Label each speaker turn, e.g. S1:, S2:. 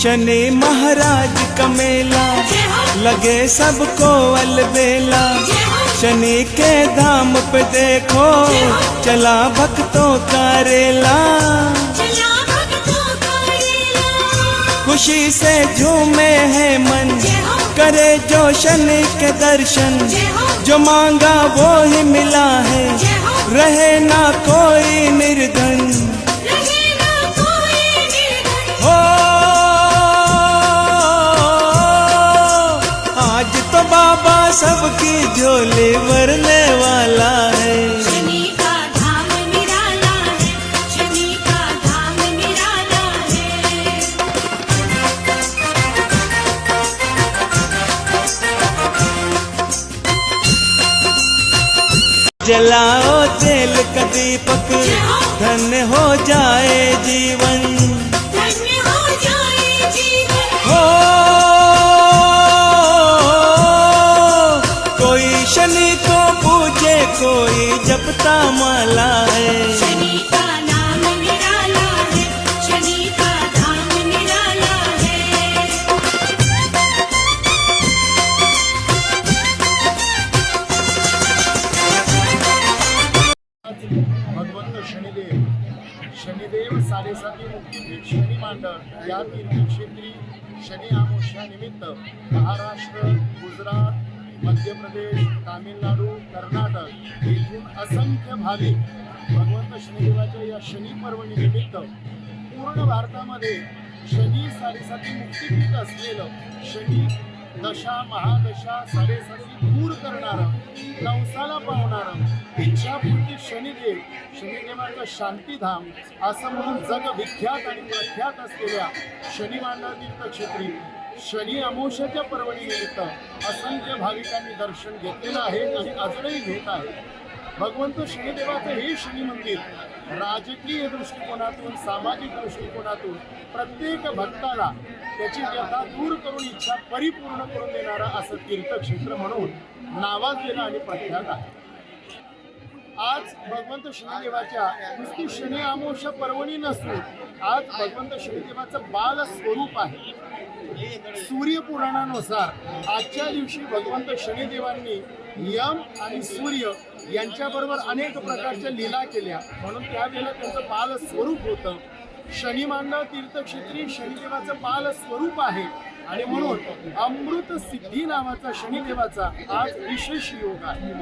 S1: शनि महाराज का मेला। लगे सबको अलबेला। शनि के धाम पे देखो, चला भक्तों का रेला। खुशी से झूमे है मन, करे जो शनि के दर्शन। जो मांगा वो ही मिला है। रहे ना कोई निर्धन। सबकी झोली भरने वाला है।
S2: शनि का धाम निराला है शनि का धाम निराला है।
S1: जलाओ तेल का दीपक धन्य हो जाए जीवन। कोई जपता माला है।
S2: शनि का नाम निराला है शनि का धाम निराला है।
S3: भगवंत शनिदेव शनिदेव साडेसाती मुक्तीपीठ शनी मांडळ या तीर्थक्षेत्री शनी आमोशा निमित्त महाराष्ट्र गुजरात मध्य प्रदेश तामिळनाडू कर्नाटक येथून असंख्य भाविक भगवंत शनिदेवाच्या या शनी पर्वणीनिमित्त पूर्ण भारतामध्ये शनी साडेसाती मुक्तीपीठ असलेलं शनी दशा महादशा साडेसाती दूर करणारं नवसाला पावणारं इच्छापूर्ती शनिदेव शनिदेवाचं शांतीधाम असं म्हणून जगविख्यात आणि प्रख्यात असलेल्या शनिमांडा तीर्थक्षेत्री शनी अमोशाच्या पर्वणीनिमित्त असंख्य भाविकांनी दर्शन घेतलेलं आहे आणि अजूनही घेत आहे. भगवंत शनिदेवाचं हे शनी मंदिर राजकीय दृष्टिकोनातून सामाजिक दृष्टिकोनातून प्रत्येक भक्ताला त्याची व्यथा दूर करून इच्छा परिपूर्ण करून देणारा असं तीर्थक्षेत्र म्हणून नावाजलेलं आणि प्रख्यात आहे. आज भगवंत शनिदेवाच्या नुसती शनी आमोष पर्वणी नसून आज भगवंत शनिदेवाचं बाल स्वरूप आहे. सूर्यपुराणानुसार आजच्या दिवशी भगवंत शनिदेवांनी यम आणि सूर्य यांच्याबरोबर अनेक प्रकारच्या लीला केल्या. म्हणून त्यावेळेला त्यांचं बाल स्वरूप होतं. शनिमांडळ तीर्थक्षेत्री शनिदेवाचं बाल स्वरूप आहे. आणि म्हणून अमृत सिद्धी नावाचा शनिदेवाचा आज विशेष योग आहे.